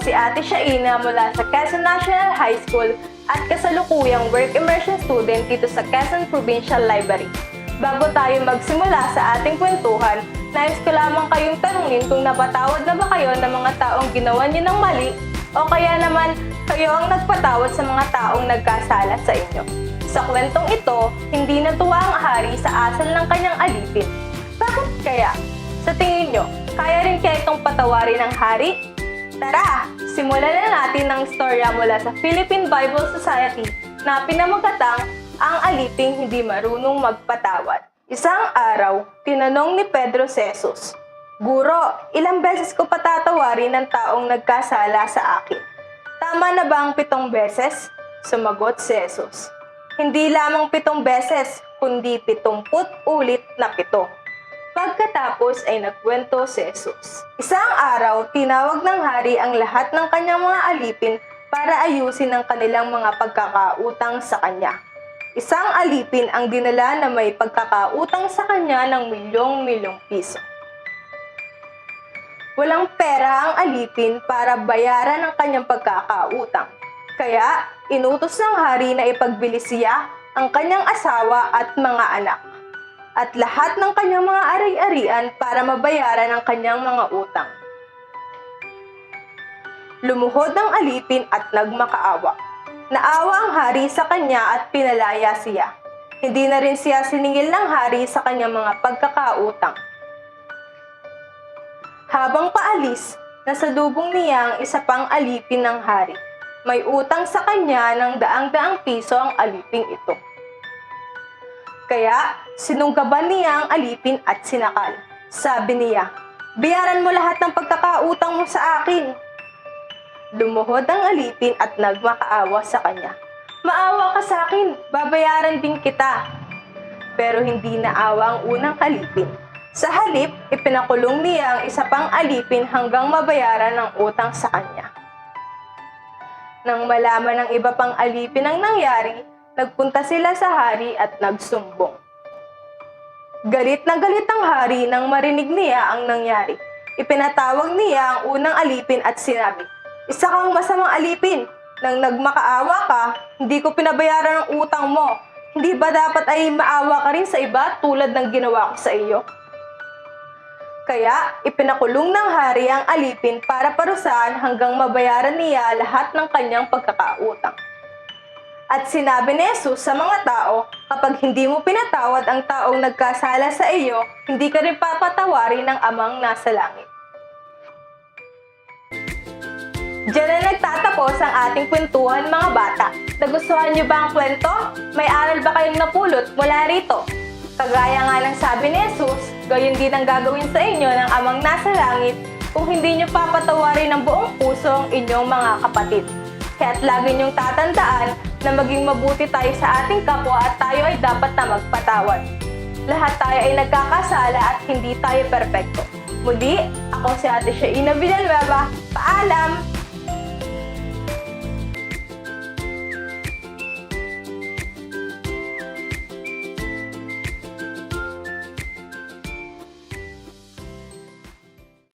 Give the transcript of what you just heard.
Si Ate Shaina mula sa Quezon National High School at kasalukuyang work immersion student dito sa Quezon Provincial Library. Bago tayo magsimula sa ating kwentuhan, nais ko lamang kayong tanungin kung napatawad na ba kayo ng mga taong ginawa niyo ng mali o kaya naman kayo ang nagpatawad sa mga taong nagkasala sa inyo. Sa kwentong ito, hindi natuwa ang hari sa asal ng kanyang alipin. Bakit kaya? Sa tingin nyo, kaya rin kaya itong patawarin ng hari? Tara, simulan na natin ang istorya mula sa Philippine Bible Society na pinamagatang ang aliping hindi marunong magpatawad. Isang araw, tinanong ni Pedro Sesos, Guro, ilang beses ko patatawarin ng taong nagkasala sa akin? Tama na ba ang pitong beses? Sumagot si Jesus. Hindi lamang pitong beses, kundi pitumput ulit na pito. Pagkatapos ay nagkwento si Jesus. Isang araw, tinawag ng hari ang lahat ng kanyang mga alipin para ayusin ang kanilang mga pagkakautang sa kanya. Isang alipin ang dinala na may pagkakautang sa kanya ng milyong-milyong piso. Walang pera ang alipin para bayaran ang kanyang pagkakautang. Kaya, inutos ng hari na ipagbili siya ang kanyang asawa at mga anak at lahat ng kanyang mga ari-arian para mabayaran ang kanyang mga utang. Lumuhod ang alipin at nagmakaawa. Naawa ang hari sa kanya at pinalaya siya. Hindi na rin siya siningil ng hari sa kanyang mga pagkakautang. Habang paalis, nasa dubong niya ang isa pang alipin ng hari. May utang sa kanya ng daang-daang piso ang aliping ito. Kaya, sinunggaban niya ang alipin at sinakal. Sabi niya, Bayaran mo lahat ng pagkakautang mo sa akin. Lumuhod ang alipin at nagmakaawa sa kanya. Maawa ka sa akin, babayaran din kita. Pero hindi naawa ang unang alipin. Sa halip, ipinakulong niya ang isa pang alipin hanggang mabayaran ang utang sa kanya. Nang malaman ng iba pang alipin ang nangyari, nagpunta sila sa hari at nagsumbong. Galit na galit ang hari nang marinig niya ang nangyari. Ipinatawag niya ang unang alipin at sinabi, Isa kang masamang alipin. Nang nagmakaawa ka, hindi ko pinabayaran ang utang mo. Hindi ba dapat ay maawa ka rin sa iba tulad ng ginawa ko sa iyo? Kaya ipinakulong ng hari ang alipin para parusahan hanggang mabayaran niya lahat ng kanyang pagkakautang. At sinabi ni Jesus sa mga tao, kapag hindi mo pinatawad ang taong nagkasala sa iyo, hindi ka rin papatawarin ng amang nasa langit. Diyan na nagtatapos ang ating kwentuhan mga bata. Nagustuhan niyo ba ang kwento? May aral ba kayong napulot mula rito? Kagaya nga ng sabi ni Jesus, gayon din ang gagawin sa inyo ng amang nasa langit kung hindi niyo papatawarin ng buong puso ang inyong mga kapatid. Kaya't lagi niyong tatandaan na maging mabuti tayo sa ating kapwa at tayo ay dapat na magpatawad. Lahat tayo ay nagkakasala at hindi tayo perpekto. Muli, ako si Ate Shaina Villanueva. Paalam!